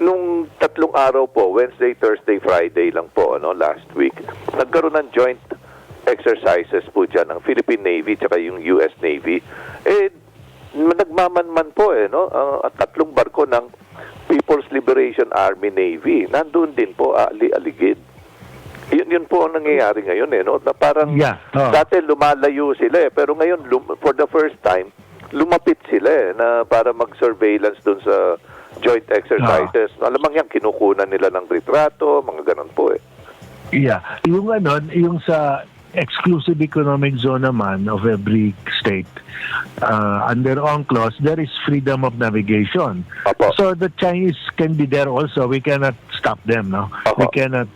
nung tatlong araw po, Wednesday, Thursday, Friday lang po, ano, last week, nagkaroon ng joint exercises po dyan ng Philippine Navy tsaka yung US Navy. Eh, nagmamanman po eh, no? Ang at tatlong barko ng People's Liberation Army Navy. Nandun din po, ali aligid. Yun, yun po ang nangyayari ngayon eh, no? Na parang Yeah, oh. dati lumalayo sila eh, pero ngayon lum- for the first time lumapit sila eh, na para mag-surveillance dun sa joint exercises. Alamang yan, kinukunan nila ng retrato, mga ganun po eh. Yeah. Yung ano, yung sa exclusive economic zone naman of every state, uh, under UNCLOS, there is freedom of navigation. Opo. So the Chinese can be there also. We cannot stop them, no? We Opo. cannot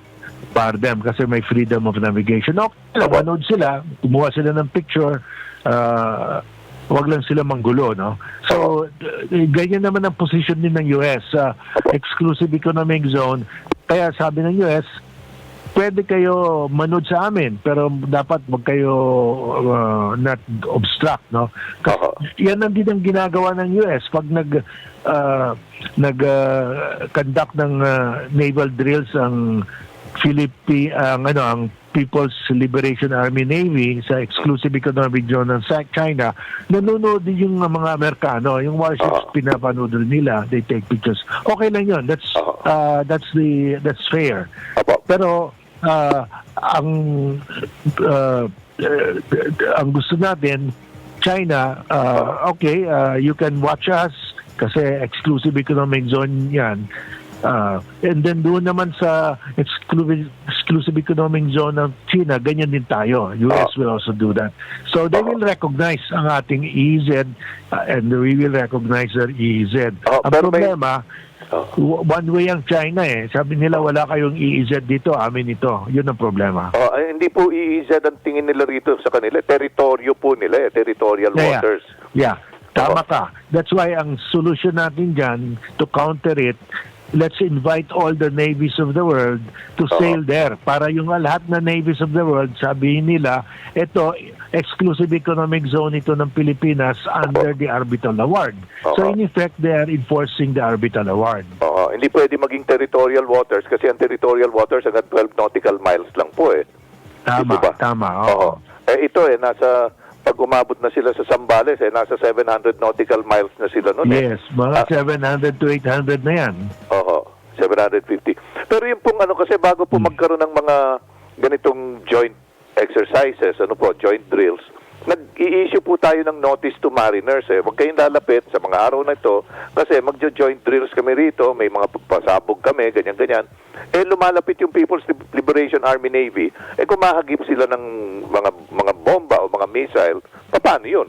bar them kasi may freedom of navigation. Okay Opo. manood sila, kumuha sila ng picture, uh, wag lang sila manggulo, no? So, uh, ganyan naman ang position din ng US sa Opo. exclusive economic zone. Kaya sabi ng US, pwede kayo manood sa amin, pero dapat wag kayo uh, not obstruct, no? Kasi yan ang din ang ginagawa ng US pag nag uh, nag uh, conduct ng uh, naval drills ang Philippine ang ano ang People's Liberation Army Navy sa exclusive economic zone ng sa- China nanonood din yung mga Amerikano. Yung warships Oo. pinapanood nila. They take pictures. Okay lang yun. That's uh, that's the that's fair. Pero ah, ang eh, ang gusto natin China ah, okay ah, you can watch us kasi exclusive economic zone 'yan. Ah, and then doon naman sa exclusive exclusive economic zone ng China, ganyan din tayo. US will also do that. So they will recognize ang ating EEZ ah, and we will recognize their EEZ. Oh, ang problema, Oh. One way ang China eh. Sabi nila wala kayong EEZ dito, amin ito. Yun ang problema. Oh, ay, hindi po EEZ ang tingin nila rito sa kanila. Teritoryo po nila eh. Territorial Yeah, waters. Yeah, tama Oo. ka. That's why ang solution natin dyan to counter it, let's invite all the navies of the world to Oo. sail there. Para yung lahat na navies of the world, sabihin nila, ito, exclusive economic zone ito ng Pilipinas under the Arbitral Award. So Oo. in effect, they are enforcing the Arbitral Award. Oo, hindi pwede maging territorial waters kasi ang territorial waters hanggang 12 nautical miles lang po eh. Tama, Hindi ba? tama. Oo. Eh ito eh, nasa, pag umabot na sila sa Zambales eh, nasa 700 nautical miles na sila noon eh. Yes, mga Ah. 700 to 800 na yan. Oo, 750. Pero yung pong ano kasi bago po magkaroon ng mga ganitong joint exercises, ano po, joint drills, nag-i-issue po tayo ng notice to mariners eh. Huwag kayong lalapit sa mga araw na ito kasi magjo-joint drills kami rito, may mga pasabog kami, ganyan-ganyan. Eh lumalapit yung People's Lib- Liberation Army Navy, eh kumahagip sila ng mga mga bomba o mga missile, paano yun?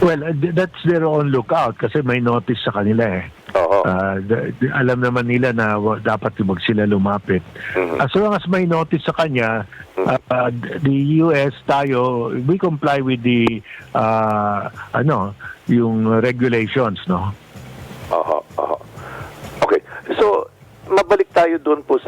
Well, uh, th- that's their own lookout kasi may notice sa kanila eh. Oo. D- alam naman nila na dapat wag sila lumapit. Mhm. As long as may notice sa kanya, d- the US tayo, we comply with the ah, ano, yung regulations, no? Aha, aha. Okay. So, mabalik tayo doon po sa